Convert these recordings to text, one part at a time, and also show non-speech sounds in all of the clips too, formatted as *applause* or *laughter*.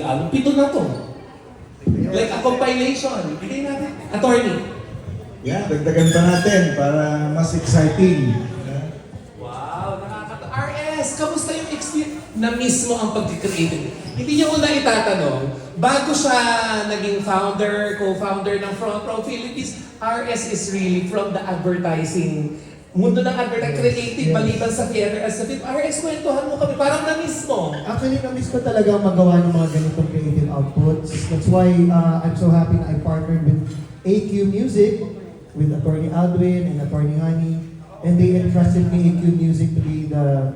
album. Pito na to. Like a compilation. Bigay natin. Attorney. Yeah, dagdagan pa natin para mas exciting. Wow, nakakata. RS, kamusta yung experience? Na-miss mo ang pag-creative. Hindi niya una itatanong, bago siya naging founder, co-founder ng Front Row Philippines, RS is really from the advertising mundo ng advertising, creative, Yes. maliban sa theater as a film. RS, kwentuhan mo kami, parang na-miss mo. Actually, na-miss ko talaga magawa ng mga ganitong creative outputs. That's why uh, I'm so happy na I partnered with AQ Music, with Attorney Aldwin and Attorney Honey. And they entrusted me AQ Music to be the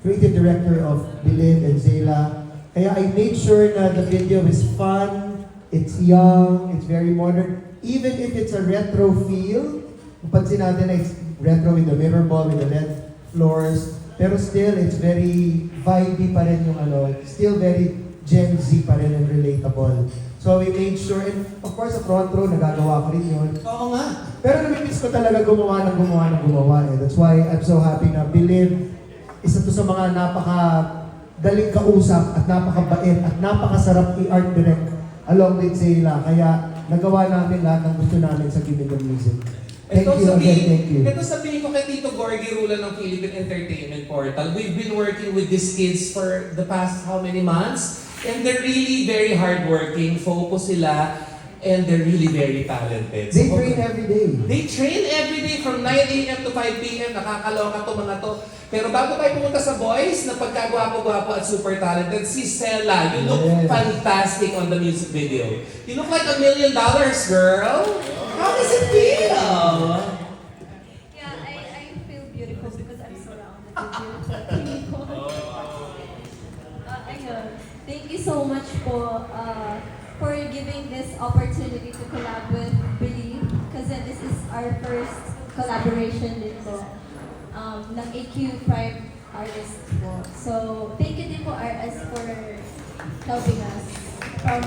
creative director of Bilib and Zela. Kaya I made sure na the video is fun, it's young, it's very modern. Even if it's a retro feel, pansin natin na it's retro with the mirror ball, with the LED floors, pero still, it's very vibey pa rin yung ano, still very Gen Z pa rin and relatable. So we made sure, and of course sa front row, nagagawa ko rin yun. Oo nga. Pero namimiss ko talaga gumawa ng gumawa ng gumawa eh. That's why I'm so happy na Believe, isa to sa mga napaka daling kausap at napakabait at napakasarap i-art direct along with Zayla. Kaya nagawa namin lahat ng gusto namin sa the Music. Thank ito you again, sabihin, thank you. Ito sabihin ko kay Tito Gorgie Rula ng Philippine Entertainment Portal. We've been working with these kids for the past how many months? And they're really very hardworking, focus sila, and they're really very talented. They So, train every day. They train every day from 9 a.m. to 5 p.m. Nakakaloka to mga to. Pero bago tayo pumunta sa boys, na pagkagwapo-gwapo at super talented, si Sela, you look Yes. fantastic on the music video. You look like a million dollars, girl. How does it feel? Yeah, I, I feel beautiful because I'm surrounded with beautiful *laughs* people. Uh, ayun. Thank you so much po uh, for giving this opportunity to collab with Believe kasi this is our first collaboration din po um, ng AQ Prime Artist po. So, thank you din po RS for helping us from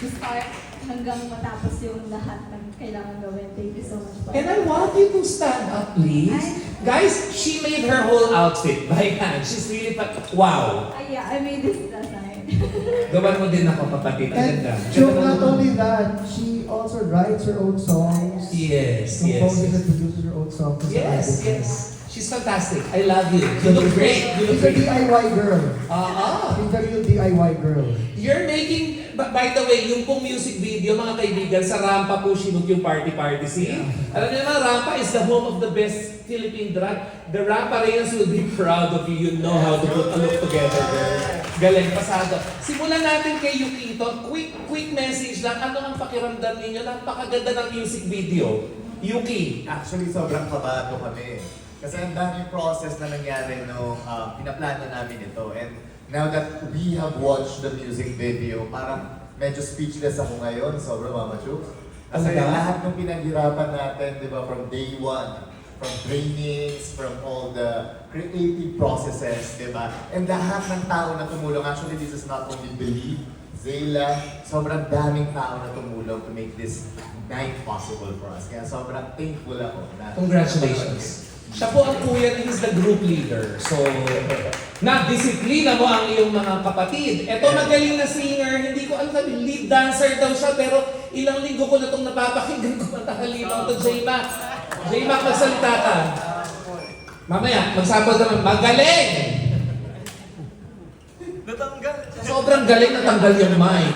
the start hanggang matapos yung lahat ng kailangan gawin. Thank you so much po. And I want you to stand up, please. Guys, she made her whole outfit by hand. She's really, pa- wow. Ah, yeah, I made this design. *laughs* Gawan mo din ako, kapatid. Ang And ganda. Joe, not only that, she also writes her own songs. Yes, yes. Composes and produces her own songs. Yes, yes. She's fantastic. I love you. You look great. You look She's a great. DIY girl. Ah, She's a real DIY girl. You're making, by, the way, yung pong music video, mga kaibigan, sa Rampa po sinut yung party-party scene. Alam niyo naman, Rampa is the home of the best Philippine drag. The Rampa Reyes will be proud of you. You know how to put a look together, girl. Galing, pasado. Simulan natin kay Yukito. Quick, quick message lang. Ano ang pakiramdam ninyo? Napakaganda ng music video. Yuki. Actually, sobrang kabado kami. Kasi ang daming process na nangyari nung uh, pinaplano namin ito. And now that we have watched the music video, parang medyo speechless ako ngayon. Sobrang mama Chooks. Kasi Talaga? lahat ng pinaghirapan natin, di ba, from day one, from trainings, from all the creative processes, di ba? And lahat ng tao na tumulong, actually this is not only Believe, Zayla, sobrang daming tao na tumulong to make this night possible for us. Kaya sobrang thankful ako. Na Congratulations. Siya po ang kuya, he's the group leader. So, na-disiplina mo ang iyong mga kapatid. Ito magaling na singer, hindi ko alam sabi, lead dancer daw siya, pero ilang linggo ko na itong napapakinggan ko ang halimaw to J-Mac. J-Mac, magsalita ka. Mamaya, magsabot naman, magaling! Natanggal! Sobrang galing na tanggal yung mic.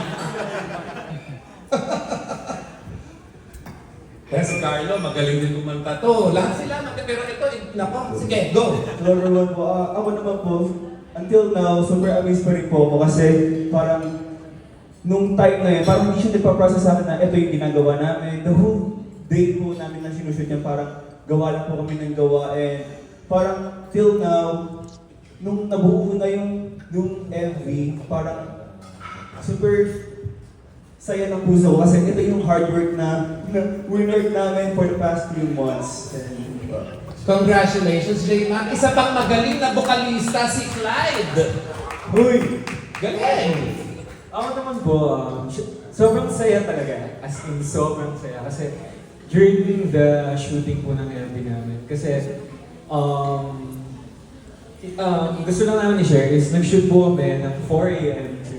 Kaya si Carlo, magaling din kumanta to. Lahat sila, mag- pero ito, eh, nako, sige, go! Hello everyone po. Ah, ako naman po, until now, super amazed pa rin po ako kasi parang nung time na yun, parang hindi siya nagpa-process sa akin na ito yung ginagawa namin. The whole day po namin na sinushoot niya, parang gawa lang po kami ng gawa and parang till now, nung nabuo na yung yung MV, parang super saya ng puso ko kasi ito yung hard work na, na winner namin for the past few months. And, uh, Congratulations, J-Mac. Isa pang magaling na vokalista, si Clyde. Huy! Galing! Ako naman po, um, sobrang saya talaga. As in, sobrang saya. Kasi during the shooting po ng MV namin, kasi um, um, gusto lang namin i-share is nag-shoot po kami ng 4 a.m. to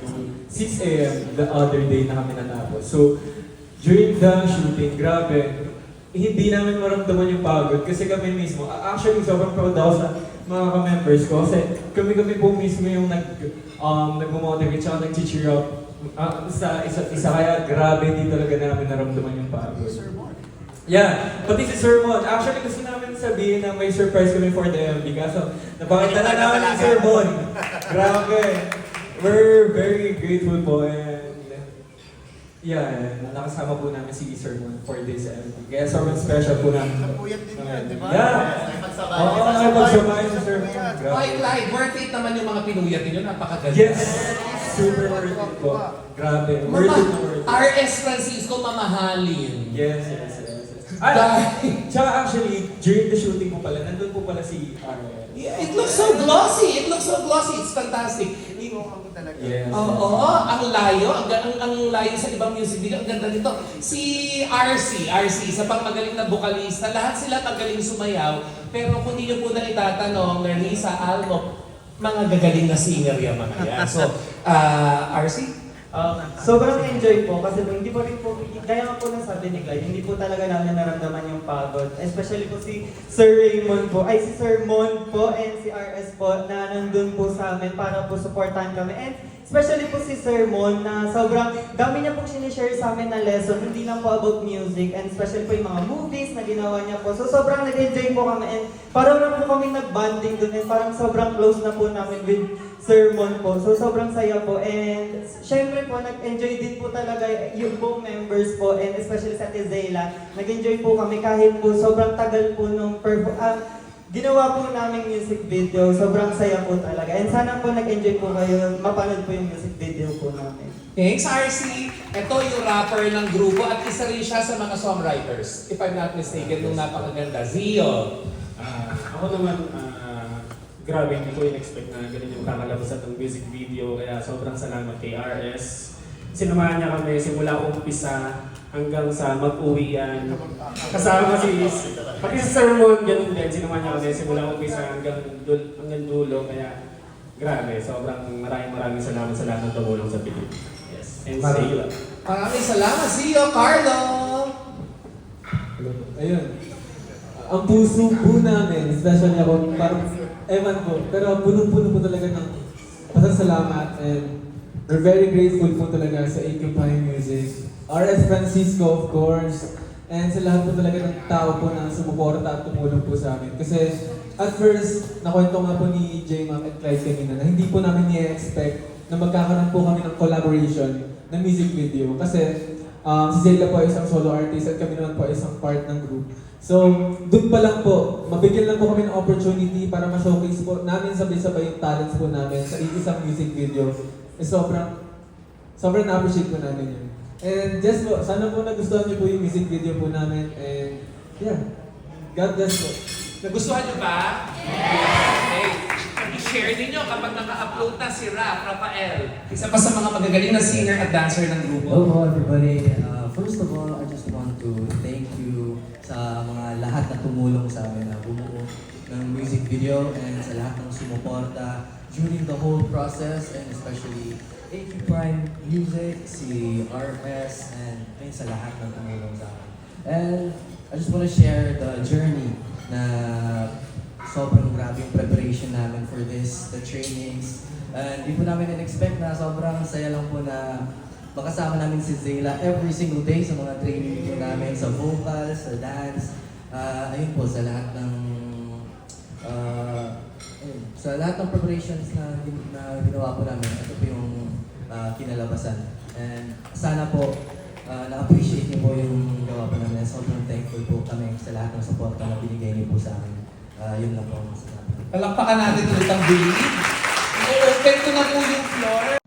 6 a.m. the other day na kami natapos. So, during the shooting, grabe, hindi namin maramdaman yung pagod kasi kami mismo, actually sobrang proud ako sa mga ka-members ko kasi kami-kami po mismo yung nag, um, nag-motivate tsaka nag-cheer up ah, sa isa, isa kaya grabe hindi talaga namin naramdaman yung pagod. Yeah, pati si Sir Mon. Actually, gusto namin sabihin na may surprise kami for the MB. Kaso, napakita na namin ni Sir Mon. Grabe. We're very grateful po and yeah, nakasama po namin si Sir Mon for this MB. Kaya sobrang special po namin. Napuyat din yan, di ba? Yeah. Oo, nakipagsabay si Sir Mon. Why, Grabe. like, worth it naman yung mga pinuyat ninyo, napakaganda. Yes! Super worth it po. Grabe. Worth it na worth it. RS Francisco mamahalin. Yes, yes, yes. Yes. Ah, tsaka actually, during the shooting po pala, nandun po pala si RS. Yeah, it looks so glossy. It looks so glossy. It's fantastic. Yes. Oo, ang layo, ang, ang, ang layo sa ibang music video, ang ganda nito. Si RC, RC, isa pang magaling na vokalista, lahat sila magaling sumayaw, pero kung hindi niyo po na itatanong, Nerlisa, Almo, mga gagaling na singer yan mga yan. So, ah, RC? Uh, sobrang enjoy po kasi po, hindi po rin po, kaya nga po nasabi ni Clyde, hindi po talaga namin naramdaman yung pagod. Especially po si Sir Raymond po, ay si Sir Mon po and si RS po na nandun po sa amin para po supportahan kami. And especially po si Sir Mon na sobrang dami niya po sinishare sa amin na lesson, hindi lang po about music and especially po yung mga movies na ginawa niya po. So sobrang nag-enjoy po kami and parang lang po kami nag-bonding dun and parang sobrang close na po namin with sermon po. So sobrang saya po and syempre po nag-enjoy din po talaga yung buong members po and especially sa Tizela. Nag-enjoy po kami kahit po sobrang tagal po nung perform ah, ginawa po namin music video. Sobrang saya po talaga. And sana po nag-enjoy po kayo mapanood po yung music video po namin. Thanks, RC. Ito yung rapper ng grupo at isa rin siya sa mga songwriters. If I'm not mistaken, nung napakaganda. Zio. Ah, ako naman, ah, grabe, hindi ko in-expect na ganun yung kakalabasan ng music video. Kaya sobrang salamat kay RS. Sinamahan niya kami simula umpisa hanggang sa mag-uwi yan. Kasama si, pati sa sermon, ganun din. Sinamahan niya kami simula umpisa hanggang, dul, hanggang dulo. Kaya grabe, sobrang maraming maraming salamat sa lahat ng tumulong sa video. Yes. And Maraming- say love. Maraming salamat, Zio. Carlo. Ayun. Ang puso po namin, especially ako, parang, ewan ko, pero punong-puno po talaga ng pasasalamat and we're very grateful po talaga sa Pine Music, RS Francisco of course, and sa lahat po talaga ng tao po na sumuporta at tumulong po sa amin. Kasi at first, nakwento nga po ni J. Mac at Clyde kanina na hindi po namin ni-expect na magkakaroon po kami ng collaboration na music video. Kasi Um, si Zayla po ay isang solo artist at kami naman po ay isang part ng group. So, doon pa lang po, mabigyan lang po kami ng opportunity para ma-showcase po namin sabay-sabay yung talents po namin sa isang music video. Eh, sobrang, sobrang na-appreciate po namin yun. And just po, sana po nagustuhan niyo po yung music video po namin. And yeah, God bless po. Nagustuhan niyo ba? Okay. I-share ninyo kapag naka-upload na si Rap, Rafael. Isa pa sa mga magagaling na singer at dancer ng grupo. Hello everybody. Uh, first of all, I just want to thank you sa mga lahat na tumulong sa amin na bumuo ng music video and sa lahat ng sumuporta during the whole process and especially AQ Prime Music, si RS, and ayun sa lahat ng tumulong sa amin. And I just want to share the journey na sobrang grabe yung preparation namin for this, the trainings. And di po namin in-expect na sobrang saya lang po na makasama namin si Zayla every single day sa mga training po namin, sa vocals, sa dance. Ah, ayun po, sa lahat ng ah, ayun, sa lahat ng preparations na, na ginawa po namin, ito po yung ah, kinalabasan. And sana po, ah, na-appreciate niyo po yung gawa po namin. Sobrang thankful po kami sa lahat ng support na binigay niyo po sa amin. Ah, yun lang po ang masasabi. Palakpakan natin ulit ang Believe. I-open ko na po yung floor.